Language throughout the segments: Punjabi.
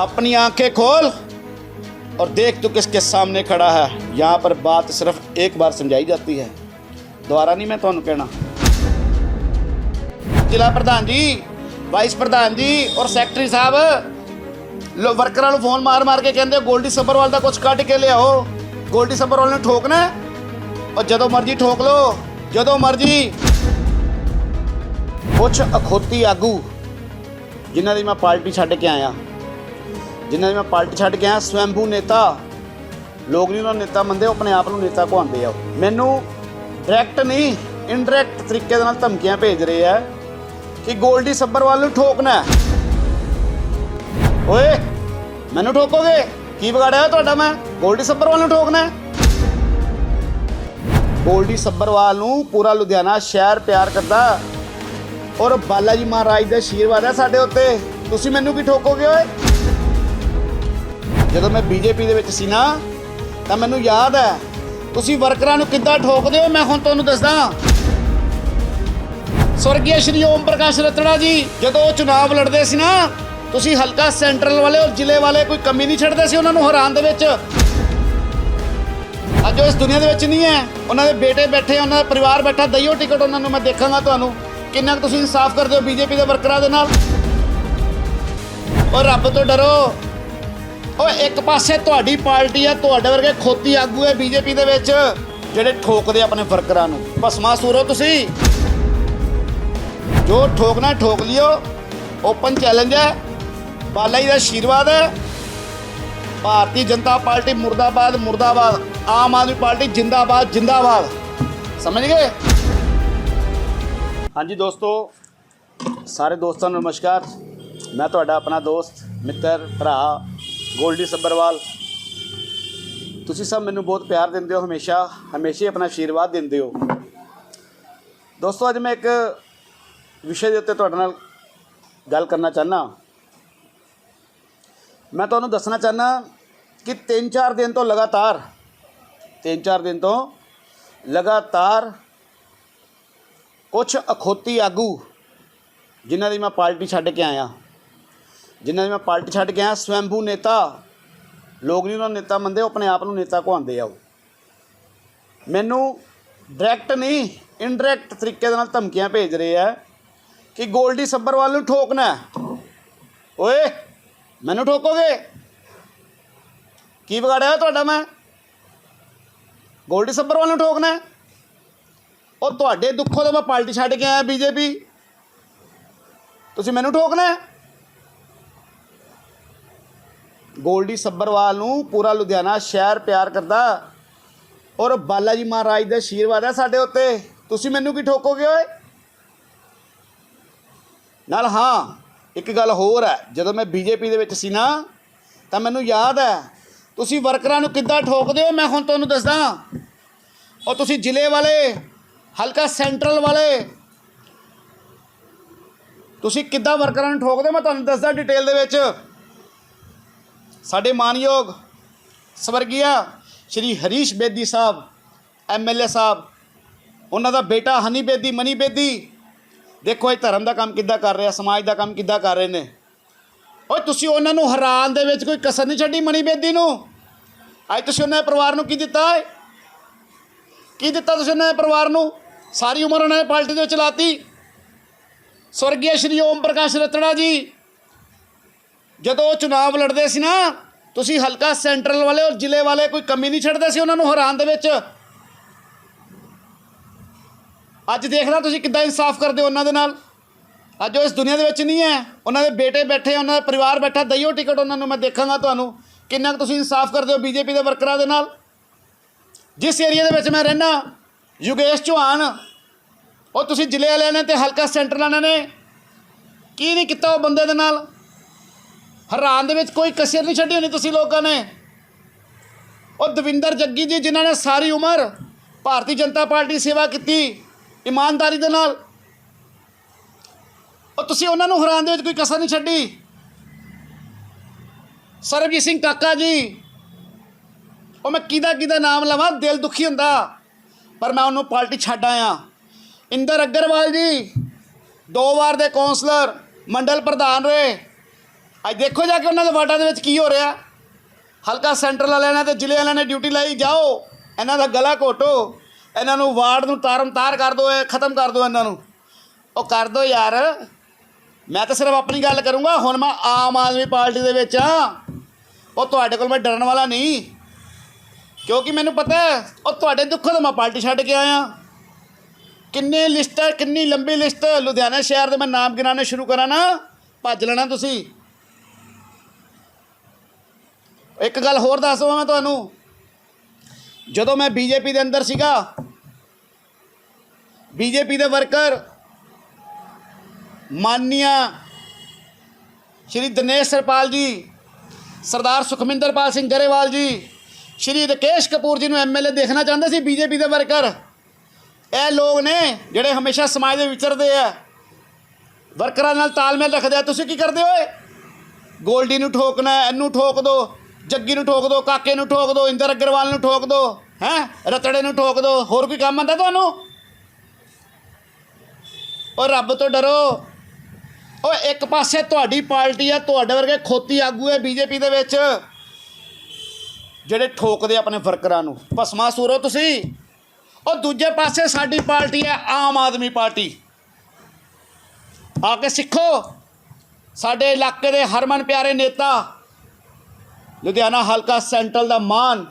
अपनी आंखें खोल और देख तू किसके सामने खड़ा है यहाँ पर बात सिर्फ एक बार समझाई जाती है दोबारा नहीं मैं ਤੁਹਾਨੂੰ ਕਹਿਣਾ ਜ਼ਿਲ੍ਹਾ ਪ੍ਰਧਾਨ ਜੀ ਵਾਈਸ ਪ੍ਰਧਾਨ ਜੀ ਔਰ ਸੈਕਟਰੀ ਸਾਹਿਬ ਲੋ ਵਰਕਰਾਂ ਨੂੰ ਫੋਨ ਮਾਰ ਮਾਰ ਕੇ ਕਹਿੰਦੇ ਗੋਲਡੀ ਸੱਬਰਵਾਲ ਦਾ ਕੁਝ ਕੱਢ ਕੇ ਲਿਆਓ ਗੋਲਡੀ ਸੱਬਰਵਾਲ ਨੂੰ ਠੋਕਣਾ ਹੈ? ਔਰ ਜਦੋਂ ਮਰਜ਼ੀ ਠੋਕ ਲਓ ਜਦੋਂ ਮਰਜ਼ੀ ਕੁਛ ਅਖੋਤੀ ਆਗੂ ਜਿਨ੍ਹਾਂ ਦੀ ਮੈਂ ਪਾਰਟੀ ਛੱਡ ਕੇ ਆਇਆ ਜਿਨ੍ਹਾਂ ਦੀ ਮੈਂ ਪਾਰਟੀ ਛੱਡ ਗਿਆ ਆਇਆ, ਸਵੈੰਭੂ ਨੇਤਾ। ਲੋਕ ਨਹੀਂ ਉਹਨਾਂ ਨੂੰ ਨੇਤਾ ਮੰਨਦੇ, ਉਹ ਆਪਣੇ ਆਪ ਨੂੰ ਨੇਤਾ ਕਹਾਉਂਦੇ ਆ। ਮੈਨੂੰ ਡਾਇਰੈਕਟ ਨਹੀਂ ਇਨਡਾਇਰੈਕਟ ਤਰੀਕੇ ਦੇ ਨਾਲ ਧਮਕੀਆਂ ਭੇਜ ਰਹੇ ਆ ਕਿ ਗੋਲਡੀ ਸੱਬਰਵਾਲ ਨੂੰ ਠੋਕਣਾ ਹੈ। ਓਏ, ਮੈਨੂੰ ਠੋਕੋਗੇ? ਕੀ ਵਿਗਾੜਿਆ ਤੁਹਾਡਾ ਮੈਂ? ਗੋਲਡੀ ਸੱਬਰਵਾਲ ਨੂੰ ਠੋਕਣਾ ਗੋਲਡੀ ਸੱਬਰਵਾਲ ਨੂੰ ਪੂਰਾ ਲੁਧਿਆਣਾ ਸ਼ਹਿਰ ਪਿਆਰ ਕਰਦਾ। ਔਰ ਬਾਲਾ ਜੀ ਮਹਾਰਾਜ ਦਾ ਆਸ਼ੀਰਵਾਦ ਹੈ ਸਾਡੇ ਉੱਤੇ। ਤੁਸੀਂ ਮੈਨੂੰ ਕੀ ਠੋਕੋਗੇ, ਓਏ? ਜਦੋਂ ਮੈਂ ਬੀਜੇਪੀ ਦੇ ਵਿੱਚ ਸੀ ਨਾ, ਤਾਂ ਮੈਨੂੰ ਯਾਦ ਹੈ, ਤੁਸੀਂ ਵਰਕਰਾਂ ਨੂੰ ਕਿੱਦਾਂ ਠੋਕਦੇ ਹੋ, ਮੈਂ ਹੁਣ ਤੁਹਾਨੂੰ ਦੱਸਦਾ। ਸਵਰਗੀ ਸ਼੍ਰੀ ਓਮ ਪ੍ਰਕਾਸ਼ ਰਤੜਾ ਜੀ, ਜਦੋਂ ਉਹ ਚੁਣਾਵ ਲੜਦੇ ਸੀ ਨਾ, ਤੁਸੀਂ ਹਲਕਾ ਸੈਂਟਰਲ ਵਾਲੇ ਔਰ ਜ਼ਿਲ੍ਹੇ ਵਾਲੇ ਕੋਈ ਕਮੀ ਨਹੀਂ ਛੱਡਦੇ ਸੀ ਉਹਨਾਂ ਨੂੰ ਹਰਾਉਣ ਦੇ ਵਿੱਚ। ਅੱਜ ਉਹ ਇਸ ਦੁਨੀਆ ਦੇ ਵਿੱਚ ਨਹੀਂ ਹੈ, ਉਹਨਾਂ ਦੇ ਬੇਟੇ ਬੈਠੇ, ਉਹਨਾਂ ਦਾ ਪਰਿਵਾਰ ਬੈਠਾ, ਦਈਓ ਟਿਕਟ ਉਹਨਾਂ ਨੂੰ, ਮੈਂ ਦੇਖਾਂਗਾ ਤੁਹਾਨੂੰ, ਕਿੰਨਾ ਕੁ ਤੁਸੀਂ ਇਨਸਾਫ ਕਰਦੇ ਹੋ ਬੀਜੇਪੀ ਦੇ ਵਰਕਰਾਂ ਦੇ ਨਾਲ। ਉਹ ਰੱਬ ਤੋਂ ਡਰੋ ਉਹ ਇੱਕ ਪਾਸੇ ਤੁਹਾਡੀ ਪਾਰਟੀ ਆ, ਤੁਹਾਡੇ ਵਰਗੇ ਖੋਤੀ ਆਗੂ ਹੈ ਬੀਜੇਪੀ ਦੇ ਵਿੱਚ, ਜਿਹੜੇ ਠੋਕਦੇ ਆਪਣੇ ਵਰਕਰਾਂ ਨੂੰ। ਭਸਮਾਸੂਰ ਹੋ ਤੁਸੀਂ। ਜੋ ਠੋਕਣਾ ਠੋਕ ਲਿਓ। ਓਪਨ ਚੈਲੰਜ ਹੈ। ਬਾਲਾ ਜੀ ਦਾ ਆਸ਼ੀਰਵਾਦ ਹੈ। ਭਾਰਤੀ ਜਨਤਾ ਪਾਰਟੀ ਮੁਰਦਾਬਾਦ ਮੁਰਦਾਬਾਦ। ਆਮ ਆਦਮੀ ਪਾਰਟੀ ਜਿੰਦਾਬਾਦ ਜਿੰਦਾਬਾਦ। ਸਮਝ ਗਏ? ਹਾਂਜੀ ਦੋਸਤੋ, ਸਾਰੇ ਦੋਸਤਾਂ ਨੂੰ ਨਮਸਕਾਰ। ਮੈਂ ਤੁਹਾਡਾ ਆਪਣਾ ਦੋਸਤ, ਮਿੱਤਰ, ਭਰਾ ਗੋਲਡੀ ਸੱਬਰਵਾਲ, ਤੁਸੀਂ ਸਭ ਮੈਨੂੰ ਬਹੁਤ ਪਿਆਰ ਦਿੰਦੇ ਹੋ, ਹਮੇਸ਼ਾ ਹਮੇਸ਼ਾ ਹੀ ਆਪਣਾ ਆਸ਼ੀਰਵਾਦ ਦਿੰਦੇ ਹੋ। ਦੋਸਤੋ, ਅੱਜ ਮੈਂ ਇੱਕ ਵਿਸ਼ੇ ਦੇ ਉੱਤੇ ਤੁਹਾਡੇ ਨਾਲ ਗੱਲ ਕਰਨਾ ਚਾਹਨਾ ਮੈਂ ਤੁਹਾਨੂੰ ਦੱਸਣਾ ਚਾਹਨਾ ਕਿ 3-4 ਦਿਨ ਤੋਂ ਲਗਾਤਾਰ 3-4 ਦਿਨ ਤੋਂ ਲਗਾਤਾਰ ਕੁਝ ਅਖੋਤੀ ਆਗੂ ਜਿਨ੍ਹਾਂ ਦੀ ਮੈਂ ਪਾਰਟੀ ਛੱਡ ਕੇ ਆਇਆ। ਜਿਨ੍ਹਾਂ ਦੀ ਮੈਂ ਪਾਰਟੀ ਛੱਡ ਗਿਆ ਆਇਆ, ਸਵੈੰਭੂ ਨੇਤਾ। ਲੋਕ ਨਹੀਂ ਉਹਨਾਂ ਨੂੰ ਨੇਤਾ ਮੰਨਦੇ, ਉਹ ਆਪਣੇ ਆਪ ਨੂੰ ਨੇਤਾ ਕਹਾਉਂਦੇ ਆ ਉਹ। ਮੈਨੂੰ ਡਾਇਰੈਕਟ ਨਹੀਂ ਇਨਡਾਇਰੈਕਟ ਤਰੀਕੇ ਦੇ ਨਾਲ ਧਮਕੀਆਂ ਭੇਜ ਰਹੇ ਆ ਕਿ ਗੋਲਡੀ ਸੱਬਰਵਾਲ ਨੂੰ ਠੋਕਣਾ ਓਏ, ਮੈਨੂੰ ਠੋਕੋਗੇ? ਕੀ ਵਿਗਾੜਿਆ ਤੁਹਾਡਾ ਮੈਂ? ਗੋਲਡੀ ਸੱਬਰਵਾਲ ਨੂੰ ਠੋਕਣਾ ਉਹ ਤੁਹਾਡੇ ਦੁੱਖੋਂ ਤੋਂ ਮੈਂ ਪਾਰਟੀ ਛੱਡ ਕੇ ਆਇਆ ਬੀਜੇਪੀ। ਤੁਸੀਂ ਮੈਨੂੰ ਠੋਕਣਾ ਹੈ? ਗੋਲਡੀ ਸੱਬਰਵਾਲ ਨੂੰ ਪੂਰਾ ਲੁਧਿਆਣਾ ਸ਼ਹਿਰ ਪਿਆਰ ਕਰਦਾ। ਔਰ ਬਾਲਾ ਜੀ ਮਹਾਰਾਜ ਦਾ ਆਸ਼ੀਰਵਾਦ ਹੈ ਸਾਡੇ ਉੱਤੇ। ਤੁਸੀਂ ਮੈਨੂੰ ਕੀ ਠੋਕੋਗੇ ਓਏ? ਨਾਲ ਹਾਂ ਇੱਕ ਗੱਲ ਹੋਰ ਹੈ। ਜਦੋਂ ਮੈਂ ਬੀਜੇਪੀ ਦੇ ਵਿੱਚ ਸੀ ਨਾ ਤਾਂ ਮੈਨੂੰ ਯਾਦ ਹੈ ਤੁਸੀਂ ਵਰਕਰਾਂ ਨੂੰ ਕਿੱਦਾਂ ਠੋਕਦੇ ਹੋ? ਮੈਂ ਹੁਣ ਤੁਹਾਨੂੰ ਦੱਸਦਾ। ਔਰ ਤੁਸੀਂ ਜ਼ਿਲ੍ਹੇ ਵਾਲੇ ਹਲਕਾ ਸੈਂਟਰਲ ਵਾਲੇ ਤੁਸੀਂ ਕਿੱਦਾਂ ਵਰਕਰਾਂ ਨੂੰ ਠੋਕਦੇ ਹੋ, ਮੈਂ ਤੁਹਾਨੂੰ ਦੱਸਦਾ ਡਿਟੇਲ ਦੇ ਵਿੱਚ। ਸਾਡੇ ਮਾਨਯੋਗ ਸਵਰਗੀਆ ਸ਼੍ਰੀ ਹਰੀਸ਼ ਬੇਦੀ ਸਾਹਿਬ ਐਮਐਲਏ ਸਾਹਿਬ, ਉਹਨਾਂ ਦਾ ਬੇਟਾ ਹਨੀ ਬੇਦੀ, ਮਨੀ ਬੇਦੀ, ਦੇਖੋ ਇਹ ਧਰਮ ਦਾ ਕੰਮ ਕਿੱਦਾਂ ਕਰ ਰਿਹਾ, ਸਮਾਜ ਦਾ ਕੰਮ ਕਿੱਦਾਂ ਕਰ ਰਹੇ ਨੇ। ਓਏ ਤੁਸੀਂ ਉਹਨਾਂ ਨੂੰ ਹੈਰਾਨ ਦੇ ਵਿੱਚ ਕੋਈ ਕਸਰ ਨਹੀਂ ਛੱਡੀ ਮਨੀ ਬੇਦੀ ਨੂੰ? ਅੱਜ ਤੁਸੀਂ ਉਹਨਾਂ ਦੇ ਪਰਿਵਾਰ ਨੂੰ ਕੀ ਦਿੱਤਾ ਹੈ ਕੀ ਦਿੱਤਾ ਤੁਸੀਂ ਉਹਨਾਂ ਦੇ ਪਰਿਵਾਰ ਨੂੰ? ਸਾਰੀ ਉਮਰ ਉਹਨਾਂ ਨੇ ਪਾਰਟੀ ਦੇ ਵਿੱਚ ਲਾਤੀ ਸਵਰਗੀ ਸ਼੍ਰੀ ਓਮ ਪ੍ਰਕਾਸ਼ ਰਤੜਾ ਜੀ ਜਦੋਂ ਉਹ ਚੁਣਾਵ ਲੜਦੇ ਸੀ ਨਾ, ਤੁਸੀਂ ਹਲਕਾ ਸੈਂਟਰਲ ਵਾਲੇ ਔਰ ਜ਼ਿਲ੍ਹੇ ਵਾਲੇ ਕੋਈ ਕਮੀ ਨਹੀਂ ਛੱਡਦੇ ਸੀ ਉਹਨਾਂ ਨੂੰ ਹਰਾਉਣ ਦੇ ਵਿੱਚ? ਅੱਜ ਦੇਖਣਾ ਤੁਸੀਂ ਕਿੱਦਾਂ ਇਨਸਾਫ ਕਰਦੇ ਹੋ ਉਹਨਾਂ ਦੇ ਨਾਲ? ਅੱਜ ਉਹ ਇਸ ਦੁਨੀਆ ਦੇ ਵਿੱਚ ਨਹੀਂ ਹੈ। ਉਹਨਾਂ ਦੇ ਬੇਟੇ ਬੈਠੇ, ਉਹਨਾਂ ਦਾ ਪਰਿਵਾਰ ਬੈਠਾ, ਦਈਓ ਟਿਕਟ ਉਹਨਾਂ ਨੂੰ, ਮੈਂ ਦੇਖਾਂਗਾ ਤੁਹਾਨੂੰ। ਕਿੰਨਾ ਕੁ ਤੁਸੀਂ ਇਨਸਾਫ ਕਰਦੇ ਹੋ ਬੀਜੇਪੀ ਦੇ ਵਰਕਰਾਂ ਦੇ ਨਾਲ? ਜਿਸ ਏਰੀਆ ਦੇ ਵਿੱਚ ਮੈਂ ਰਹਿਣਾ ਯੁਗੇਸ਼ ਚੌਹਾਨ, ਉਹ ਤੁਸੀਂ ਜ਼ਿਲ੍ਹੇ ਵਾਲਿਆਂ ਨੇ ਤੇ ਹਲਕਾ ਸੈਂਟਰ ਵਾਲਿਆਂ ਨੇ ਕੀ ਨਹੀਂ ਕੀਤਾ ਉਹ ਬੰਦੇ ਦੇ ਨਾਲ? ਹਰਾਨ ਦੇ ਵਿੱਚ ਕੋਈ ਕਸਰ ਨਹੀਂ ਛੱਡੀ ਹੋਣੀ ਤੁਸੀਂ ਲੋਕਾਂ ਨੇ। ਉਹ ਦਵਿੰਦਰ ਜੱਗੀ ਜੀ, ਜਿਨ੍ਹਾਂ ਨੇ ਸਾਰੀ ਉਮਰ ਭਾਰਤੀ ਜਨਤਾ ਪਾਰਟੀ ਦੀ ਸੇਵਾ ਕੀਤੀ, ਇਮਾਨਦਾਰੀ ਦੇ ਨਾਲ। ਉਹ ਤੁਸੀਂ ਉਹਨਾਂ ਨੂੰ ਹਰਾਨ ਦੇ ਵਿੱਚ ਕੋਈ ਕਸਰ ਨਹੀਂ ਛੱਡੀ। ਸਰਬਜੀਤ ਸਿੰਘ ਕਾਕਾ ਜੀ, ਉਹ ਮੈਂ ਕਿਹਦਾ ਕਿਹਦਾ ਨਾਮ ਲਵਾਂ? ਦਿਲ ਦੁਖੀ ਹੁੰਦਾ, ਪਰ ਮੈਂ ਉਹਨੂੰ ਪਾਰਟੀ ਛੱਡ ਆਇਆ। ਇੰਦਰ ਅਗਰਵਾਲ ਜੀ, ਦੋ ਵਾਰ ਦੇ ਕੌਂਸਲਰ, ਮੰਡਲ ਪ੍ਰਧਾਨ ਰਹੇ। ਅੱਜ ਦੇਖੋ ਜਾ ਕੇ ਉਹਨਾਂ ਦੇ ਵਾਰਡਾਂ ਦੇ ਵਿੱਚ ਕੀ ਹੋ ਰਿਹਾ। ਹਲਕਾ ਸੈਂਟਰਲ ਵਾਲਿਆਂ ਨੇ ਤੇ ਜ਼ਿਲ੍ਹੇ ਵਾਲਿਆਂ ਨੇ ਡਿਊਟੀ ਲਾਈ, ਜਾਓ। ਇਹਨਾਂ ਦਾ ਗਲਾ ਘੋਟੋ। ਇਹਨਾਂ ਨੂੰ ਵਾਰਡ ਨੂੰ ਤਾਰਮ ਤਾਰ ਕਰ ਦਿਓ ਖਤਮ ਕਰ ਦਿਓ ਇਹਨਾਂ ਨੂੰ। ਉਹ ਕਰ ਦਿਓ ਯਾਰ। ਮੈਂ ਤਾਂ ਸਿਰਫ ਆਪਣੀ ਗੱਲ ਕਰੂੰਗਾ, ਹੁਣ ਮੈਂ ਆਮ ਆਦਮੀ ਪਾਰਟੀ ਦੇ ਵਿੱਚ ਆ ਉਹ ਤੁਹਾਡੇ ਕੋਲ ਮੈਂ ਡਰਨ ਵਾਲਾ ਨਹੀਂ। ਕਿਉਂਕਿ ਮੈਨੂੰ ਪਤਾ ਹੈ, ਉਹ ਤੁਹਾਡੇ ਦੁੱਖੋਂ ਤਾਂ ਮੈਂ ਪਾਰਟੀ ਛੱਡ ਕੇ ਆਇਆ। ਕਿੰਨੇ ਲਿਸਟ ਕਿੰਨੀ ਲੰਬੀ ਲਿਸਟ। ਲੁਧਿਆਣਾ ਸ਼ਹਿਰ ਦੇ ਮੈਂ ਨਾਮ ਗਿਣਾਣੇ ਸ਼ੁਰੂ ਕਰਾਂ ਨਾ। ਭੱਜ ਲੈਣਾ ਤੁਸੀਂ। ਇੱਕ ਗੱਲ ਹੋਰ ਦੱਸ ਦਵਾਂ ਮੈਂ ਤੁਹਾਨੂੰ। ਜਦੋਂ ਮੈਂ ਬੀਜੇਪੀ ਦੇ ਅੰਦਰ ਸੀਗਾ, ਬੀਜੇਪੀ ਦੇ ਵਰਕਰ ਮਾਨਨੀਆ ਸ਼੍ਰੀ ਦਿਨੇਸ਼ ਸਰਪਾਲ ਜੀ, ਸਰਦਾਰ ਸੁਖਮਿੰਦਰਪਾਲ ਸਿੰਘ ਗਰੇਵਾਲ ਜੀ, ਸ਼੍ਰੀ ਰਕੇਸ਼ ਕਪੂਰ ਜੀ ਨੂੰ ਐਮਐਲਏ ਦੇਖਣਾ ਚਾਹੁੰਦੇ ਸੀ ਬੀਜੇਪੀ ਦੇ ਵਰਕਰ। ਇਹ ਲੋਕ ਨੇ ਜਿਹੜੇ ਹਮੇਸ਼ਾ ਸਮਾਜ ਦੇ ਵਿਚਰਦੇ ਆ। ਵਰਕਰਾਂ ਨਾਲ ਤਾਲਮੇਲ ਰੱਖਦੇ ਆ। ਤੁਸੀਂ ਕੀ ਕਰਦੇ ਓਏ ਗੋਲਡੀ ਨੂੰ ਠੋਕਣਾ, ਇਹਨੂੰ ਠੋਕ ਦੋ। ਜੱਗੀ ਨੂੰ ਠੋਕ ਦੋ, ਕਾਕੇ ਨੂੰ ਠੋਕ ਦੋ, ਇੰਦਰ ਅਗਰਵਾਲ ਨੂੰ ਠੋਕ ਦੋ, ਹੈ? ਰਤੜੇ ਨੂੰ ਠੋਕ ਦੋ, ਹੋਰ ਕੋਈ ਕੰਮ ਆਂਦਾ ਤੁਹਾਨੂੰ? ਉਹ ਰੱਬ ਤੋਂ ਡਰੋ। ਉਹ ਇੱਕ ਪਾਸੇ ਤੁਹਾਡੀ ਪਾਰਟੀ ਆ, ਤੁਹਾਡੇ ਵਰਗੇ ਖੋਤੀ ਆਗੂ ਹੈ ਬੀਜੇਪੀ ਦੇ ਵਿੱਚ, ਜਿਹੜੇ ਠੋਕਦੇ ਆਪਣੇ ਵਰਕਰਾਂ ਨੂੰ। ਭਸਮਾ ਸੂਰੋ ਤੁਸੀਂ। ਉਹ ਦੂਜੇ ਪਾਸੇ ਸਾਡੀ ਪਾਰਟੀ ਹੈ ਆਮ ਆਦਮੀ ਪਾਰਟੀ। ਆ ਕੇ ਸਿੱਖੋ। ਸਾਡੇ ਇਲਾਕੇ ਦੇ ਹਰਮਨ ਪਿਆਰੇ ਨੇਤਾ ਲੁਧਿਆਣਾ ਹਲਕਾ ਸੈਂਟਰਲ ਦਾ ਮਾਨ,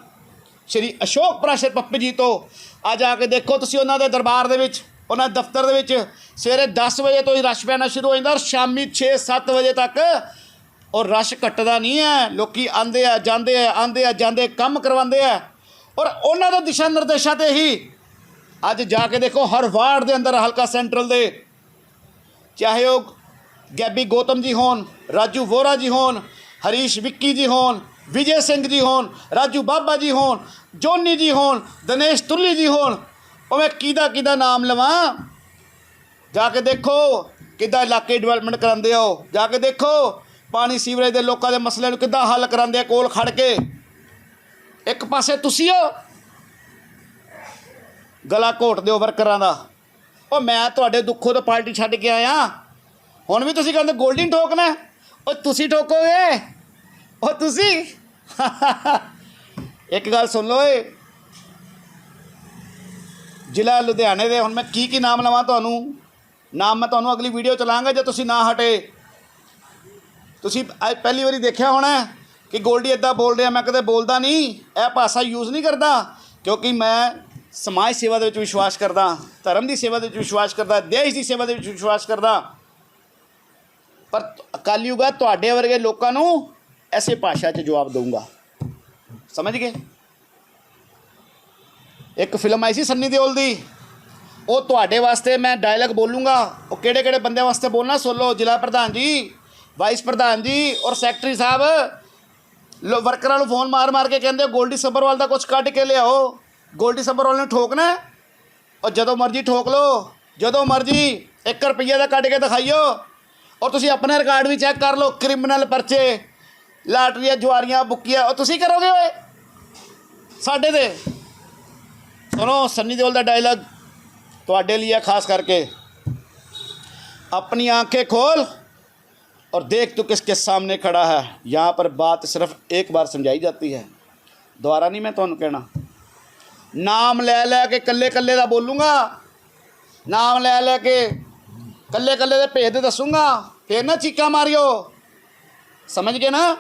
ਸ਼੍ਰੀ ਅਸ਼ੋਕ ਪ੍ਰਾਸ਼ਰ ਪੱਪੀ ਜੀ ਤੋਂ ਅੱਜ ਆ ਕੇ ਦੇਖੋ ਤੁਸੀਂ ਉਹਨਾਂ ਦੇ ਦਰਬਾਰ ਦੇ ਵਿੱਚ, ਉਹਨਾਂ ਦਫ਼ਤਰ ਦੇ ਵਿੱਚ। ਸਵੇਰੇ 10 ਵਜੇ ਤੋਂ ਹੀ ਰਸ਼ ਪੈਣਾ ਸ਼ੁਰੂ ਹੋ ਜਾਂਦਾ ਔਰ ਸ਼ਾਮੀ 6-7 ਵਜੇ ਤੱਕ ਔਰ ਰਸ਼ ਘਟਦਾ ਨਹੀਂ ਹੈ। ਲੋਕੀ ਆਂਦੇ ਆ, ਜਾਂਦੇ ਆ ਆਂਦੇ ਆ, ਜਾਂਦੇ, ਕੰਮ ਕਰਵਾਉਂਦੇ ਆ। ਔਰ ਉਹਨਾਂ ਦੇ ਦਿਸ਼ਾ ਨਿਰਦੇਸ਼ਾਂ ਤੇ ਹੀ ਅੱਜ ਜਾ ਕੇ ਦੇਖੋ ਹਰ ਵਾਰਡ ਦੇ ਅੰਦਰ ਹਲਕਾ ਸੈਂਟਰਲ ਦੇ। ਚਾਹੇ ਉਹ ਗੈਬੀ ਗੌਤਮ ਜੀ ਹੋਣ, ਰਾਜੂ ਵੋਰਾ ਜੀ ਹੋਣ, ਹਰੀਸ਼ ਵਿੱਕੀ ਜੀ ਹੋਣ ਵਿਜੇ ਸਿੰਘ ਜੀ ਹੋਣ, ਰਾਜੂ ਬਾਬਾ ਜੀ ਹੋਣ, ਜੋਨੀ ਜੀ ਹੋਣ, ਦਿਨੇਸ਼ ਤੁੱਲੀ ਜੀ ਹੋਣ ਉਹ ਮੈਂ ਕਿਹਦਾ ਕਿਹਦਾ ਨਾਮ ਲਵਾਂ? ਜਾ ਕੇ ਦੇਖੋ ਕਿੱਦਾਂ ਇਲਾਕੇ ਡਿਵੈਲਪਮੈਂਟ ਕਰਾਉਂਦੇ ਹੋ ਜਾ ਕੇ ਦੇਖੋ ਪਾਣੀ ਸੀਵਰੇਜ ਦੇ ਲੋਕਾਂ ਦੇ ਮਸਲੇ ਨੂੰ ਕਿੱਦਾਂ ਹੱਲ ਕਰਾਉਂਦੇ ਆ ਕੋਲ ਖੜ ਕੇ। ਇੱਕ ਪਾਸੇ ਤੁਸੀਂ ਹੋ, ਗਲਾ ਘੋਟਦੇ ਹੋ ਵਰਕਰਾਂ ਦਾ। ਉਹ ਮੈਂ ਤੁਹਾਡੇ ਦੁੱਖੋਂ ਤੋਂ ਪਾਰਟੀ ਛੱਡ ਕੇ ਆਇਆ। ਹੁਣ ਵੀ ਤੁਸੀਂ ਕਹਿੰਦੇ 골ਡਨ ਠੋਕਣਾ ਹੈ? ਉਹ ਤੁਸੀਂ ਠੋਕੋਗੇ? ਉਹ ਤੁਸੀਂ? ਇੱਕ ਗੱਲ ਸੁਣ ਲਓ ਏ ਜ਼ਿਲ੍ਹਾ ਲੁਧਿਆਣੇ ਦੇ, ਹੁਣ ਮੈਂ ਕੀ ਕੀ ਨਾਮ ਲਵਾਂ ਤੁਹਾਨੂੰ? ਨਾਮ ਮੈਂ ਤੁਹਾਨੂੰ ਅਗਲੀ ਵੀਡੀਓ ਚਲਾਵਾਂਗਾ ਜੇ ਤੁਸੀਂ ਨਾ ਹਟੇ। ਤੁਸੀਂ ਅੱਜ ਪਹਿਲੀ ਵਾਰੀ ਦੇਖਿਆ ਹੋਣਾ ਕਿ ਗੋਲਡੀ ਇਦਾਂ ਬੋਲ ਰਿਹਾ, ਮੈਂ ਕਦੇ ਬੋਲਦਾ ਨਹੀਂ। ਇਹ ਭਾਸ਼ਾ ਯੂਜ਼ ਨਹੀਂ ਕਰਦਾ, ਕਿਉਂਕਿ ਮੈਂ ਸਮਾਜ ਸੇਵਾ ਦੇ ਵਿੱਚ ਵਿਸ਼ਵਾਸ ਕਰਦਾ, ਧਰਮ ਦੀ ਸੇਵਾ ਦੇ ਵਿੱਚ ਵਿਸ਼ਵਾਸ ਕਰਦਾ, ਦੇਸ਼ ਦੀ ਸੇਵਾ ਦੇ ਵਿੱਚ ਵਿਸ਼ਵਾਸ ਕਰਦਾ। ਪਰ ਅਕਾਲੀ ਯੁਗ ਤੁਹਾਡੇ ਵਰਗੇ ਲੋਕਾਂ ਨੂੰ ਐਸੇ ਭਾਸ਼ਾ 'ਚ ਜਵਾਬ ਦਊਂਗਾ ਸਮਝ ਗਏ ਇੱਕ ਫਿਲਮ ਆਈ ਸੀ ਸੰਨੀ ਦਿਓਲ ਦੀ ਉਹ ਤੁਹਾਡੇ ਵਾਸਤੇ ਮੈਂ ਡਾਇਲੌਗ ਬੋਲੂੰਗਾ ਉਹ ਕਿਹੜੇ ਕਿਹੜੇ ਬੰਦੇ ਵਾਸਤੇ ਬੋਲਣਾ ਸੁਣ ਜ਼ਿਲ੍ਹਾ ਪ੍ਰਧਾਨ ਜੀ ਵਾਈਸ ਪ੍ਰਧਾਨ ਜੀ ਔਰ ਸੈਕਟਰੀ ਸਾਹਿਬ ਲੋ ਵਰਕਰਾਂ ਨੂੰ ਫੋਨ ਮਾਰ ਮਾਰ ਕੇ ਕਹਿੰਦੇ ਗੋਲਡੀ ਸੱਬਰਵਾਲ ਦਾ ਕੁਝ ਕੱਢ ਕੇ ਲਿਆਓ ਗੋਲਡੀ ਸੱਬਰਵਾਲ ਨੂੰ ਠੋਕਣਾ ਔਰ ਜਦੋਂ ਮਰਜ਼ੀ ਠੋਕ ਲਓ ਜਦੋਂ ਮਰਜ਼ੀ 1 ਰੁਪਈਆ ਦਾ ਕੱਢ ਕੇ ਦਿਖਾਈਓ ਔਰ ਤੁਸੀਂ ਆਪਣਾ ਰਿਕਾਰਡ ਵੀ ਚੈੱਕ ਕਰ ਲਓ ਕ੍ਰਿਮੀਨਲ ਪਰਚੇ ਲਾਟਰੀਆਂ ਜਵਾਰੀਆਂ ਬੁੱਕੀਆਂ ਉਹ ਤੁਸੀਂ ਕਰੋਗੇ ਓਏ ਸਾਡੇ ਦੇ ਸੁਣੋ ਸੰਨੀ ਦਿਓਲ ਦਾ ਡਾਇਲੌਗ ਤੁਹਾਡੇ ਲਈ ਹੈ ਖਾਸ करके अपनी आंखें खोल और देख तू किसके सामने खड़ा है यहाँ पर बात सिर्फ एक बार समझाई जाती है ਦੁਬਾਰਾ ਨਹੀਂ ਮੈਂ ਤੁਹਾਨੂੰ ਕਹਿਣਾ ਨਾਮ ਲੈ ਲੈ ਕੇ ਕੱਲੇ ਕੱਲੇ ਦਾ ਬੋਲੂੰਗਾ ਨਾਮ ਲੈ ਲੈ ਕੇ ਕੱਲੇ ਕੱਲੇ ਦੇ ਭੇਦ ਦੱਸੂੰਗਾ ਫੇਰ ਨਾ ਚੀਕਾਂ ਮਾਰਿਓ ਸਮਝ ਗਏ ਨਾ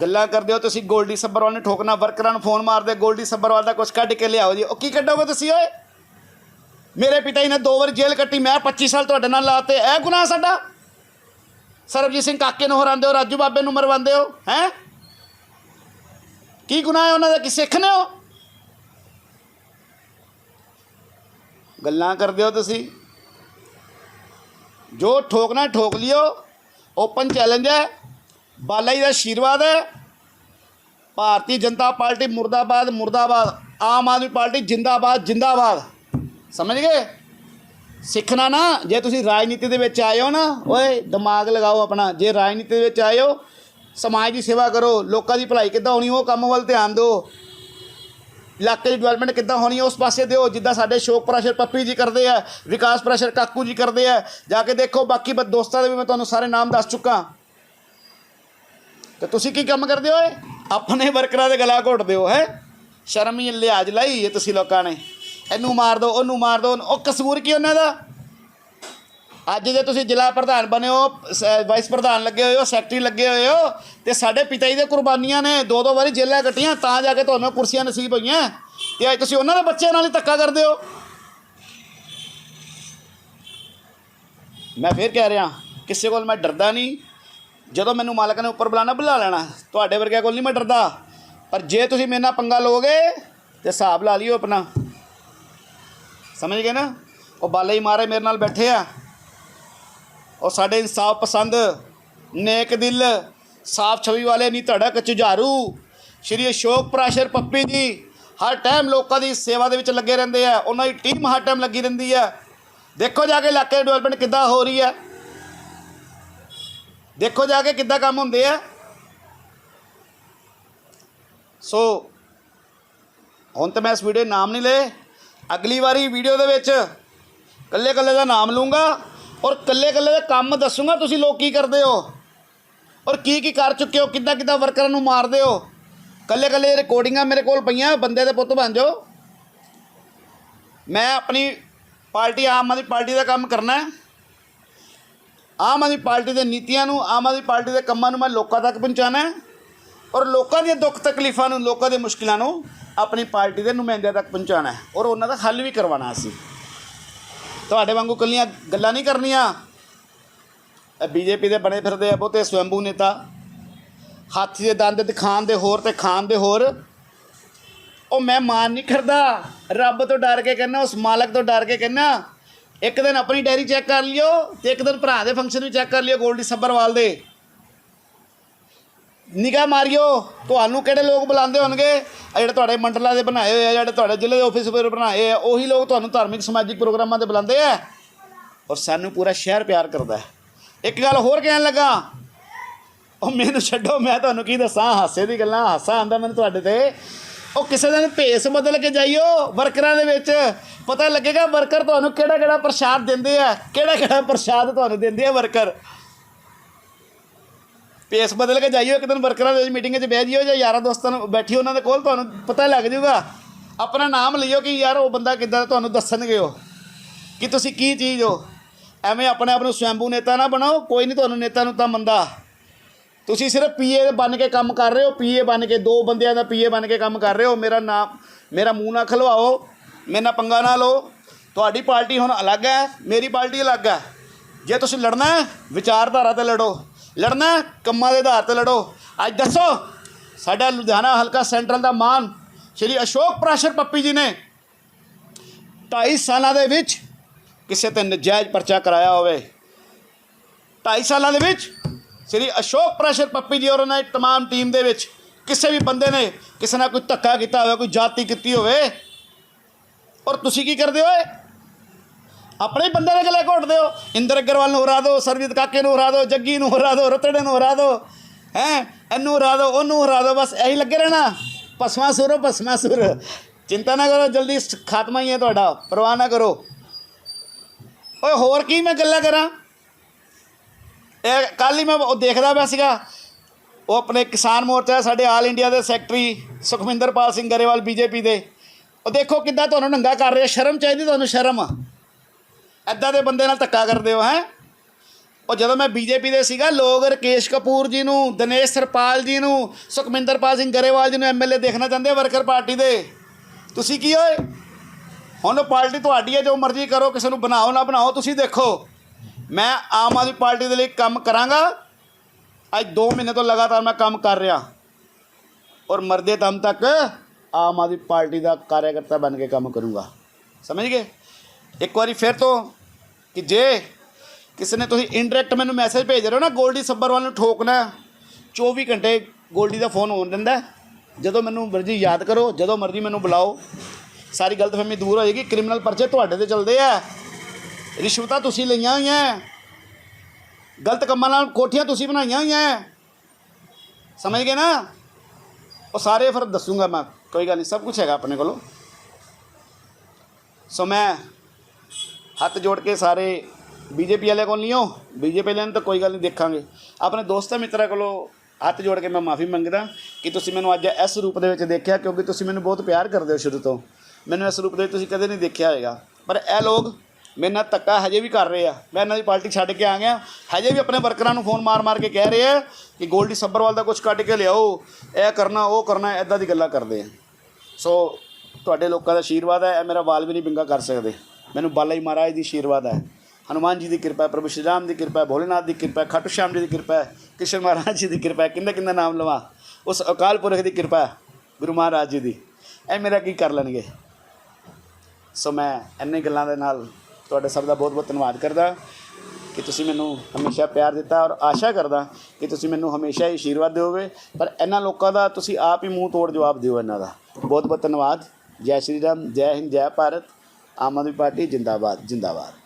ਗੱਲਾਂ ਕਰਦੇ ਹੋ ਤੁਸੀਂ, ਗੋਲਡੀ ਸੱਬਰਵਾਲ ਨੇ ਠੋਕਣਾ, ਵਰਕਰਾਂ ਨੂੰ ਫੋਨ ਮਾਰਦੇ, ਗੋਲਡੀ ਸੱਬਰਵਾਲ ਦਾ ਕੁਝ ਕੱਢ ਕੇ ਲਿਆਓ ਜੀ। ਉਹ ਕੀ ਕੱਢੋਗੇ ਤੁਸੀਂ, ਓਏ? ਮੇਰੇ ਪਿਤਾ ਜੀ ਨੇ ਦੋ ਵਾਰ ਜੇਲ੍ਹ ਕੱਟੀ, ਮੈਂ 25 ਸਾਲ ਤੁਹਾਡੇ ਨਾਲ ਲਾਤੇ, ਇਹ ਗੁਨਾਹ ਸਾਡਾ? ਸਰਬਜੀਤ ਸਿੰਘ ਕਾਕੇ ਨੂੰ ਹਰਾਉਂਦੇ ਹੋ, ਰਾਜੂ ਬਾਬੇ ਨੂੰ ਮਰਵਾਉਂਦੇ ਹੋ, ਹੈ? ਕੀ ਗੁਨਾਹ ਹੈ ਉਹਨਾਂ ਦਾ, ਕਿ ਸਿੱਖ ਨੇ ਹੋ ਗੱਲਾਂ ਕਰਦੇ ਹੋ ਤੁਸੀਂ। ਜੋ ਠੋਕਣਾ ਠੋਕ ਲਿਓ। ਓਪਨ ਚੈਲੰਜ ਹੈ। ਬਾਲਾ ਜੀ ਦਾ ਆਸ਼ੀਰਵਾਦ ਹੈ। ਭਾਰਤੀ ਜਨਤਾ ਪਾਰਟੀ ਮੁਰਦਾਬਾਦ ਮੁਰਦਾਬਾਦ। ਆਮ ਆਦਮੀ ਪਾਰਟੀ ਜਿੰਦਾਬਾਦ ਜਿੰਦਾਬਾਦ। ਸਮਝ ਗਏ? ਸਿੱਖਣਾ ਨਾ ਜੇ ਤੁਸੀਂ ਰਾਜਨੀਤੀ ਦੇ ਵਿੱਚ ਆਏ ਹੋ ਨਾ, ਓਏ ਦਿਮਾਗ ਲਗਾਓ ਆਪਣਾ। ਜੇ ਰਾਜਨੀਤੀ ਦੇ ਵਿੱਚ ਆਏ ਹੋ, ਸਮਾਜ ਦੀ ਸੇਵਾ ਕਰੋ। ਲੋਕਾਂ ਦੀ ਭਲਾਈ ਕਿੱਦਾਂ ਹੋਣੀ, ਉਹ ਕੰਮ ਵੱਲ ਧਿਆਨ ਦਿਓ। ਇਲਾਕੇ ਦੀ ਡਿਵੈਲਪਮੈਂਟ ਕਿੱਦਾਂ ਹੋਣੀ, ਉਸ ਪਾਸੇ ਦਿਓ। ਜਿੱਦਾਂ ਸਾਡੇ ਸ਼ੋਕ ਪ੍ਰੈਸ਼ਰ ਪੱਪੀ ਜੀ ਕਰਦੇ ਆ, ਵਿਕਾਸ ਪ੍ਰੈਸ਼ਰ ਕਾਕੂ ਜੀ ਕਰਦੇ ਆ। ਜਾ ਕੇ ਦੇਖੋ, ਬਾਕੀ ਬ- ਦੋਸਤਾਂ ਦੇ ਵੀ ਮੈਂ ਤੁਹਾਨੂੰ ਸਾਰੇ ਨਾਮ ਦੱਸ ਚੁੱਕਾ। ਤੇ ਤੁਸੀਂ ਕੀ ਕੰਮ ਕਰਦੇ ਹੋ ਏ ਆਪਣੇ ਵਰਕਰਾਂ ਦੇ ਗਲਾ ਘੋਟਦੇ ਹੋ ਹੈ? ਸ਼ਰਮ ਹੀ ਲਿਹਾਜ਼ ਲਾਈ ਹੈ ਤੁਸੀਂ ਲੋਕਾਂ ਨੇ। ਇਹਨੂੰ ਮਾਰ ਦਿਓ ਉਹਨੂੰ ਮਾਰ ਦਿਓ ਉਹ ਕਸੂਰ ਕੀ ਉਹਨਾਂ ਦਾ? ਅੱਜ ਜੇ ਤੁਸੀਂ ਜ਼ਿਲ੍ਹਾ ਪ੍ਰਧਾਨ ਬਣੇ ਹੋ ਵਾਈਸ ਪ੍ਰਧਾਨ ਲੱਗੇ ਹੋਏ ਹੋ ਸੈਕਟਰੀ ਲੱਗੇ ਹੋਏ ਹੋ ਤੇ ਸਾਡੇ ਪਿਤਾ ਜੀ ਦੇ ਕੁਰਬਾਨੀਆਂ ਨੇ ਦੋ ਦੋ ਵਾਰੀ ਜੇਲ੍ਹਾਂ ਕੱਟੀਆਂ ਤਾਂ ਜਾ ਕੇ ਤੁਹਾਨੂੰ ਕੁਰਸੀਆਂ ਨਸੀਬ ਹੋਈਆਂ। ਤੇ ਅੱਜ ਤੁਸੀਂ ਉਹਨਾਂ ਦੇ ਬੱਚਿਆਂ ਨਾਲ ਹੀ ਧੱਕਾ ਕਰਦੇ ਹੋ। ਮੈਂ ਫੇਰ ਕਹਿ ਰਿਹਾ ਕਿਸੇ ਕੋਲ ਮੈਂ ਡਰਦਾ ਨਹੀਂ ਜਦੋਂ ਮੈਨੂੰ ਮਾਲਕ ਨੇ ਉੱਪਰ ਬੁਲਾਣਾ, ਬੁਲਾ ਲੈਣਾ। ਤੁਹਾਡੇ ਵਰਗਿਆਂ ਕੋਲ ਨਹੀਂ ਮੈਂ ਡਰਦਾ। ਪਰ ਜੇ ਤੁਸੀਂ ਮੇਰੇ ਨਾਲ ਪੰਗਾ ਲਓਗੇ, ਤੇ ਹਿਸਾਬ ਲਾ ਲਿਓ ਆਪਣਾ। ਸਮਝ ਗਏ ਨਾ? ਉਹ ਬਾਲੇ ਹੀ ਮਾਰੇ ਮੇਰੇ ਨਾਲ ਬੈਠੇ ਆ। ਉਹ ਸਾਡੇ ਇਨਸਾਫ ਪਸੰਦ, ਨੇਕ ਦਿਲ, ਸਾਫ਼ ਛਵੀ ਵਾਲੇ ਨਹੀਂ ਧੜਕ ਝੁਝਾਰੂ ਸ਼੍ਰੀ ਅਸ਼ੋਕ ਪ੍ਰਾਸ਼ਰ ਪੱਪੀ ਜੀ ਹਰ ਟਾਈਮ ਲੋਕਾਂ ਦੀ ਸੇਵਾ ਦੇ ਵਿੱਚ ਲੱਗੇ ਰਹਿੰਦੇ ਆ। ਉਹਨਾਂ ਦੀ ਟੀਮ ਹਰ ਟਾਈਮ ਲੱਗੀ ਰਹਿੰਦੀ ਆ। ਦੇਖੋ ਜਾ ਕੇ ਇਲਾਕੇ ਡਿਵੈਲਪਮੈਂਟ ਕਿੱਦਾਂ ਹੋ ਰਹੀ ਹੈ ਦੇਖੋ ਜਾ ਕੇ ਕਿੱਦਾਂ ਕੰਮ ਹੁੰਦੇ ਆ। ਸੋ ਹੁਣ ਤਾਂ ਮੈਂ ਇਸ ਵੀਡੀਓ ਨਾਮ ਨਹੀਂ ਲਏ। ਅਗਲੀ ਵਾਰੀ ਵੀਡੀਓ ਦੇ ਵਿੱਚ ਕੱਲੇ ਕੱਲੇ ਦਾ ਨਾਮ ਲੂੰਗਾ ਔਰ ਕੱਲੇ ਕੱਲੇ ਦਾ ਕੰਮ ਦੱਸੂਗਾ ਤੁਸੀਂ ਲੋਕ ਕੀ ਕਰਦੇ ਹੋ ਔਰ ਕੀ ਕੀ ਕਰ ਚੁੱਕੇ ਹੋ ਕਿੱਦਾਂ ਕਿੱਦਾਂ ਵਰਕਰਾਂ ਨੂੰ ਮਾਰਦੇ ਹੋ। ਕੱਲੇ ਕੱਲੇ ਰਿਕਾਰਡਿੰਗਾਂ ਮੇਰੇ ਕੋਲ ਪਈਆਂ, ਬੰਦੇ ਦੇ ਪੁੱਤ ਬਣ ਜਾਓ। ਮੈਂ ਆਪਣੀ ਪਾਰਟੀ, ਆਮ ਆਦਮੀ ਪਾਰਟੀ ਦਾ ਕੰਮ ਕਰਨਾ ਹੈ। ਆਮ ਆਦਮੀ ਪਾਰਟੀ ਦੇ ਨੀਤੀਆਂ ਨੂੰ, ਆਮ ਆਦਮੀ ਪਾਰਟੀ ਦੇ ਕੰਮਾਂ ਨੂੰ ਮੈਂ ਲੋਕਾਂ ਤੱਕ ਪਹੁੰਚਾਉਣਾ ਹੈ ਔਰ ਲੋਕਾਂ ਦੀਆਂ ਦੁੱਖ ਤਕਲੀਫਾਂ ਨੂੰ, ਲੋਕਾਂ ਦੀਆਂ ਮੁਸ਼ਕਿਲਾਂ ਨੂੰ ਆਪਣੀ ਪਾਰਟੀ ਦੇ ਨੁਮਾਇੰਦਿਆਂ ਤੱਕ ਪਹੁੰਚਾਉਣਾ ਹੈ ਔਰ ਉਹਨਾਂ ਦਾ ਹੱਲ ਵੀ ਕਰਵਾਉਣਾ ਅਸੀਂ। ਤੁਹਾਡੇ ਵਾਂਗੂ ਕੱਲੀਆਂ ਗੱਲਾਂ ਨਹੀਂ ਕਰਨੀਆਂ। ਇਹ ਬੀਜੇਪੀ ਦੇ ਬਣੇ ਫਿਰਦੇ ਆ ਬਹੁਤੇ ਸਵੈੰਬੂ ਨੇਤਾ। ਹਾਥੀ ਦੇ ਦੰਦ ਦਿਖਾਣ ਦੇ ਹੋਰ ਤੇ ਖਾਣ ਦੇ ਹੋਰ। ਉਹ ਮੈਂ ਮਾਨ ਨਹੀਂ ਕਰਦਾ ਰੱਬ ਤੋਂ ਡਰ ਕੇ ਕਹਿੰਦਾ, ਉਸ ਮਾਲਕ ਤੋਂ ਡਰ ਕੇ ਕਹਿੰਦਾ ਇੱਕ ਦਿਨ ਆਪਣੀ ਡਾਇਰੀ ਚੈੱਕ ਕਰ ਲਿਓ ਤੇ ਇੱਕ ਦਿਨ ਭਰਾ ਦੇ ਫੰਕਸ਼ਨ ਵੀ ਚੈੱਕ ਕਰ ਲਿਓ ਗੋਲਡੀ ਸੱਬਰਵਾਲ ਦੇ। ਨਿਗਾਹ ਮਾਰਿਓ, ਤੁਹਾਨੂੰ ਕਿਹੜੇ ਲੋਕ ਬੁਲਾਉਂਦੇ ਹੋਣਗੇ? ਜਿਹੜੇ ਤੁਹਾਡੇ ਮੰਡਲਾਂ ਦੇ ਬਣਾਏ ਹੋਏ ਆ, ਜਿਹੜੇ ਤੁਹਾਡੇ ਜ਼ਿਲ੍ਹੇ ਦੇ ਆਫਿਸ ਪਰ ਬਣਾਏ ਆ, ਉਹੀ ਲੋਕ ਤੁਹਾਨੂੰ ਧਾਰਮਿਕ ਸਮਾਜਿਕ ਪ੍ਰੋਗਰਾਮਾਂ ਤੇ ਬੁਲਾਉਂਦੇ ਆ ਔਰ ਸਾਨੂੰ ਪੂਰਾ ਸ਼ਹਿਰ ਪਿਆਰ ਕਰਦਾ ਇੱਕ ਗੱਲ ਹੋਰ ਕਹਿਣ ਲੱਗਾ, ਉਹ ਮੈਨੂੰ ਛੱਡੋ, ਮੈਂ ਤੁਹਾਨੂੰ ਕੀ ਦੱਸਾਂ, ਹਾਸੇ ਦੀ ਗੱਲਾਂ, ਹਾਸਾ ਆਂਦਾ ਮੈਨੂੰ ਤੁਹਾਡੇ ਤੇ। ਉਹ ਕਿਸੇ ਦਿਨ ਭੇਸ ਬਦਲ ਕੇ ਜਾਈਓ ਵਰਕਰਾਂ ਦੇ ਵਿੱਚ। ਪਤਾ ਲੱਗੇਗਾ ਵਰਕਰ ਤੁਹਾਨੂੰ ਕਿਹੜਾ ਕਿਹੜਾ ਪ੍ਰਸ਼ਾਦ ਦਿੰਦੇ ਆ, ਕਿਹੜਾ ਕਿਹੜਾ ਪ੍ਰਸ਼ਾਦ ਤੁਹਾਨੂੰ ਦਿੰਦੇ ਆ ਵਰਕਰ। ਭੇਸ ਬਦਲ ਕੇ ਜਾਈਓ, ਇੱਕ ਦਿਨ ਵਰਕਰਾਂ ਦੇ ਮੀਟਿੰਗ 'ਚ ਬਹਿ ਜਿਓ ਜਾਂ ਯਾਰਾਂ ਦੋਸਤਾਂ ਨੂੰ ਬੈਠੀ ਉਹਨਾਂ ਦੇ ਕੋਲ, ਤੁਹਾਨੂੰ ਪਤਾ ਲੱਗ ਜਾਊਗਾ। ਆਪਣਾ ਨਾਮ ਲਈਓ ਕਿ ਯਾਰ ਉਹ ਬੰਦਾ ਕਿੱਦਾਂ ਤੁਹਾਨੂੰ ਦੱਸਣਗੇ ਉਹ, ਕਿ ਤੁਸੀਂ ਕੀ ਚੀਜ਼ ਹੋ। ਐਵੇਂ ਆਪਣੇ ਆਪ ਨੂੰ ਸਵੈੰਬੂ ਨੇਤਾ ਨਾ ਬਣਾਓ, ਕੋਈ ਨਹੀਂ ਤੁਹਾਨੂੰ ਨੇਤਾ ਨੂੰ ਤਾਂ ਮੰਦਾ ਤੁਸੀਂ ਸਿਰਫ ਪੀਏ ਬਣ ਕੇ ਕੰਮ ਕਰ ਰਹੇ ਹੋ, ਪੀਏ ਬਣ ਕੇ, ਦੋ ਬੰਦਿਆਂ ਦਾ ਪੀਏ ਬਣ ਕੇ ਕੰਮ ਕਰ ਰਹੇ ਹੋ। ਮੇਰਾ ਨਾਮ ਮੇਰਾ ਮੂੰਹ ਨਾ ਖਲਵਾਓ, ਮੇਰੇ ਨਾਲ ਪੰਗਾ ਨਾ ਲਓ। ਤੁਹਾਡੀ ਪਾਰਟੀ ਹੁਣ ਅਲੱਗ ਹੈ, ਮੇਰੀ ਪਾਰਟੀ ਅਲੱਗ ਹੈ। ਜੇ ਤੁਸੀਂ ਲੜਨਾ ਹੈ, ਵਿਚਾਰਧਾਰਾ ਤੇ ਲੜੋ। ਲੜਨਾ ਕੰਮਾਂ ਦੇ ਆਧਾਰ ਤੇ ਲੜੋ। ਅੱਜ ਦੱਸੋ, ਸਾਡਾ ਲੁਧਿਆਣਾ ਹਲਕਾ ਸੈਂਟਰਲ ਦਾ ਮਾਨ ਸ਼੍ਰੀ ਅਸ਼ੋਕ ਪ੍ਰਾਸ਼ਰ ਪੱਪੀ ਜੀ ਨੇ 2.5 ਸਾਲਾਂ ਦੇ ਵਿੱਚ ਕਿਸੇ ਤੇ ਨਜਾਇਜ਼ ਪਰਚਾ ਕਰਾਇਆ ਹੋਵੇ। 2.5 ਸਾਲਾਂ ਦੇ ਵਿੱਚ ਸ੍ਰੀ ਅਸ਼ੋਕ ਪ੍ਰੈਸ਼ਰ ਪੱਪੀ ਜੀ ਔਰ ਉਹਨਾਂ ਦੀ तमाम ਟੀਮ ਦੇ ਵਿੱਚ ਕਿਸੇ ਵੀ ਬੰਦੇ ਨੇ ਕਿਸੇ ਨਾਲ ਕੋਈ ਧੱਕਾ ਕੀਤਾ ਹੋਵੇ ਕੋਈ ਜਾਤੀ ਕੀਤੀ ਹੋਵੇ ਔਰ ਤੁਸੀਂ ਕੀ ਕਰਦੇ ਹੋ ਆਪਣੇ ਹੀ ਬੰਦੇ ਦੇ ਗਲੇ ਘੋਟਦੇ ਹੋ ਇੰਦਰ ਅਗਰਵਾਲ ਨੂੰ ਹਰਾ ਦਿਓ ਸਰਜੀਤ ਕਾਕੇ ਨੂੰ ਹਰਾ ਦਿਓ ਜੱਗੀ ਨੂੰ ਹਰਾ ਦਿਓ ਰਤੜੇ ਨੂੰ ਹਰਾ ਦਿਓ ਹੈ ਇਹਨੂੰ ਹਰਾ ਦਿਓ ਉਹਨੂੰ ਹਰਾ ਦਿਓ ਬਸ ਇਹੀ ਲੱਗੇ ਰਹਿਣਾ ਭਸਮਾ ਸੁਰ ਭਸਮਾ ਸੁਰ ਚਿੰਤਾ ਨਾ ਕਰੋ ਜਲਦੀ ਖਾਤਮਾ ਹੀ ਹੈ ਤੁਹਾਡਾ ਪਰਵਾਹ ਨਾ ਕਰੋ ਓਏ ਹੋਰ ਕੀ ਮੈਂ ਗੱਲਾਂ ਕਰਾਂ ਇਹ ਕੱਲ ਹੀ ਮੈਂ ਉਹ ਦੇਖਦਾ ਪਿਆ ਸੀਗਾ। ਉਹ ਆਪਣੇ ਕਿਸਾਨ ਮੋਰਚਾ ਸਾਡੇ ਆਲ ਇੰਡੀਆ ਦੇ ਸੈਕਟਰੀ ਸੁਖਮਿੰਦਰਪਾਲ ਸਿੰਘ ਗਰੇਵਾਲ ਬੀਜੇਪੀ ਦੇ। ਉਹ ਦੇਖੋ ਕਿੱਦਾਂ ਤੁਹਾਨੂੰ ਨੰਗਾ ਕਰ ਰਿਹਾ ਸ਼ਰਮ ਚਾਹੀਦੀ ਤੁਹਾਨੂੰ ਸ਼ਰਮ। ਐਦਾਂ ਦੇ ਬੰਦੇ ਨਾਲ ਧੱਕਾ ਕਰਦੇ ਹੋ, ਹੈ? ਉਹ ਜਦੋਂ ਮੈਂ ਬੀਜੇਪੀ ਦੇ ਸੀਗਾ, ਲੋਕ ਰਕੇਸ਼ ਕਪੂਰ ਜੀ ਨੂੰ, ਦਿਨੇਸ਼ ਸਰਪਾਲ ਜੀ ਨੂੰ, ਸੁਖਮਿੰਦਰਪਾਲ ਸਿੰਘ ਗਰੇਵਾਲ ਜੀ ਨੂੰ ਐਮਐਲਏ ਦੇਖਣਾ ਚਾਹੁੰਦੇ ਵਰਕਰ ਪਾਰਟੀ ਦੇ? ਤੁਸੀਂ ਕੀ ਹੋਏ ਹੁਣ ਉਹ ਪਾਰਟੀ ਤੁਹਾਡੀ ਹੈ, ਜੋ ਮਰਜ਼ੀ ਕਰੋ, ਕਿਸੇ ਨੂੰ ਬਣਾਓ, ਨਾ ਬਣਾਓ, ਤੁਸੀਂ ਦੇਖੋ। ਮੈਂ ਆਮ ਆਦਮੀ ਪਾਰਟੀ ਦੇ ਲਈ ਕੰਮ ਕਰਾਂਗਾ। ਅੱਜ 2 ਮਹੀਨੇ ਤੋਂ ਲਗਾਤਾਰ ਮੈਂ ਕੰਮ ਕਰ ਰਿਹਾ। ਔਰ ਮਰਦੇ ਦਮ ਤੱਕ ਆਮ ਆਦਮੀ ਪਾਰਟੀ ਦਾ ਕਾਰਜਕਰਤਾ ਬਣ ਕੇ ਕੰਮ ਕਰੂੰਗਾ। ਸਮਝ ਗਏ? ਇੱਕ ਵਾਰੀ ਫਿਰ ਤੋਂ ਕਿ ਜੇ ਕਿਸੇ ਨੇ ਤੁਸੀਂ ਇਨਡਾਇਰੈਕਟ ਮੈਨੂੰ ਮੈਸੇਜ ਭੇਜ ਰਹੇ ਹੋ ਨਾ ਗੋਲਡੀ ਸੱਬਰਵਾਲ ਨੂੰ ਠੋਕਣਾ ਹੈ, 24 ਘੰਟੇ ਗੋਲਡੀ ਦਾ ਫੋਨ ਹੋਣ ਦਿੰਦਾ ਜਦੋਂ ਮੈਨੂੰ ਮਰਜ਼ੀ ਯਾਦ ਕਰੋ ਜਦੋਂ ਮਰਜ਼ੀ ਮੈਨੂੰ ਬੁਲਾਓ। ਸਾਰੀ ਗਲਤਫਹਿਮੀ ਦੂਰ ਹੋ ਜਾਏਗੀ ਕ੍ਰਿਮੀਨਲ ਪਰਚੇ ਤੁਹਾਡੇ ਤੇ ਚੱਲਦੇ ਆ। ਰਿਸ਼ਵਤਾਂ ਤੁਸੀਂ ਲਈਆਂ ਹੋਈਆਂ ਗਲਤ ਕੰਮਾਂ ਨਾਲ ਕੋਠੀਆਂ ਤੁਸੀਂ ਬਣਾਈਆਂ ਹੋਈਆਂ ਸਮਝ ਗਏ ਨਾ? ਉਹ ਸਾਰੇ ਫਿਰ ਦੱਸੂਗਾ ਮੈਂ। ਕੋਈ ਗੱਲ ਨਹੀਂ, ਸਭ ਕੁਝ ਹੈਗਾ ਆਪਣੇ ਕੋਲੋਂ। ਸੋ ਮੈਂ ਹੱਥ ਜੋੜ ਕੇ ਸਾਰੇ ਬੀਜੇਪੀ ਵਾਲੇ ਕੋਲ ਨਹੀਂ ਹੋ। ਬੀਜੇਪੀ ਵਾਲਿਆਂ ਨੂੰ ਤਾਂ ਕੋਈ ਗੱਲ ਨਹੀਂ ਦੇਖਾਂਗੇ। ਆਪਣੇ ਦੋਸਤਾਂ ਮਿੱਤਰਾਂ ਕੋਲੋਂ ਹੱਥ ਜੋੜ ਕੇ ਮੈਂ ਮਾਫੀ ਮੰਗਦਾ ਕਿ ਤੁਸੀਂ ਮੈਨੂੰ ਅੱਜ ਇਸ ਰੂਪ ਦੇ ਵਿੱਚ ਦੇਖਿਆ ਕਿਉਂਕਿ ਤੁਸੀਂ ਮੈਨੂੰ ਬਹੁਤ ਪਿਆਰ ਕਰਦੇ ਹੋ ਸ਼ੁਰੂ ਤੋਂ। ਮੈਨੂੰ ਇਸ ਰੂਪ ਦੇ ਵਿੱਚ ਤੁਸੀਂ ਕਦੇ ਨਹੀਂ ਦੇਖਿਆ ਹੋਵੇਗਾ ਪਰ ਇਹ ਲੋਕ ਮੇਰੇ ਨਾਲ ਧੱਕਾ ਹਜੇ ਵੀ ਕਰ ਰਹੇ ਆ। ਮੈਂ ਇਹਨਾਂ ਦੀ ਪਾਰਟੀ ਛੱਡ ਕੇ ਆ ਗਿਆ। ਹਜੇ ਵੀ ਆਪਣੇ ਵਰਕਰਾਂ ਨੂੰ ਫੋਨ ਮਾਰ ਮਾਰ ਕੇ ਕਹਿ ਰਹੇ ਆ ਕਿ ਗੋਲਡੀ ਸੱਬਰਵਾਲ ਦਾ ਕੁਝ ਕੱਢ ਕੇ ਲਿਆਓ। ਇਹ ਕਰਨਾ, ਉਹ ਕਰਨਾ ਐਦਾਂ ਦੀ ਗੱਲਾਂ ਕਰਦੇ ਆ। ਸੋ ਤੁਹਾਡੇ ਲੋਕਾਂ ਦਾ ਆਸ਼ੀਰਵਾਦ ਹੈ, ਇਹ ਮੇਰਾ ਵਾਲ ਵੀ ਨਹੀਂ ਬਿੰਗਾ ਕਰ ਸਕਦੇ। ਮੈਨੂੰ ਬਾਲਾ ਜੀ ਮਹਾਰਾਜ ਦੀ ਆਸ਼ੀਰਵਾਦ ਹੈ। ਹਨੂਮਾਨ ਜੀ ਦੀ ਕਿਰਪਾ ਹੈ, ਪ੍ਰਭੂ ਸ਼੍ਰੀ ਰਾਮ ਦੀ ਕਿਰਪਾ ਹੈ, ਭੋਲੇਨਾਥ ਦੀ ਕਿਰਪਾ ਹੈ, ਖਾਟੂ ਸ਼ਾਮ ਜੀ ਦੀ ਕਿਰਪਾ ਹੈ ਕ੍ਰਿਸ਼ਨ ਮਹਾਰਾਜ ਜੀ ਦੀ ਕਿਰਪਾ ਹੈ, ਕਿੰਨਾ ਕਿੰਨਾ ਨਾਮ ਲਵਾਂ। ਉਸ ਅਕਾਲ ਪੁਰਖ ਦੀ ਕਿਰਪਾ ਹੈ, ਗੁਰੂ ਮਹਾਰਾਜ ਜੀ ਦੀ। ਇਹ ਮੇਰਾ ਕੀ ਕਰ ਲੈਣਗੇ? ਸੋ ਮੈਂ ਇੰਨੇ ਗੱਲਾਂ ਦੇ ਨਾਲ ਤੁਹਾਡਾ ਸਭ ਦਾ ਬਹੁਤ ਬਹੁਤ ਧੰਨਵਾਦ ਕਰਦਾ ਕਿ ਤੁਸੀਂ ਮੈਨੂੰ ਹਮੇਸ਼ਾ ਪਿਆਰ ਦਿੱਤਾ ਔਰ ਆਸ਼ਾ ਕਰਦਾ ਕਿ ਤੁਸੀਂ ਮੈਨੂੰ ਹਮੇਸ਼ਾ ਹੀ ਆਸ਼ੀਰਵਾਦ ਦਿਓਗੇ। ਪਰ ਇਹਨਾਂ ਲੋਕਾਂ ਦਾ ਤੁਸੀਂ ਆਪ ਹੀ ਮੂੰਹ ਤੋੜ ਜਵਾਬ ਦਿਓ ਇਹਨਾਂ ਦਾ। ਬਹੁਤ ਬਹੁਤ ਧੰਨਵਾਦ। ਜੈ ਸ਼੍ਰੀ ਰਾਮ, ਜੈ ਹਿੰਦ, ਜੈ ਭਾਰਤ। ਆਮ ਆਦਮੀ ਪਾਰਟੀ ਜਿੰਦਾਬਾਦ ਜਿੰਦਾਬਾਦ।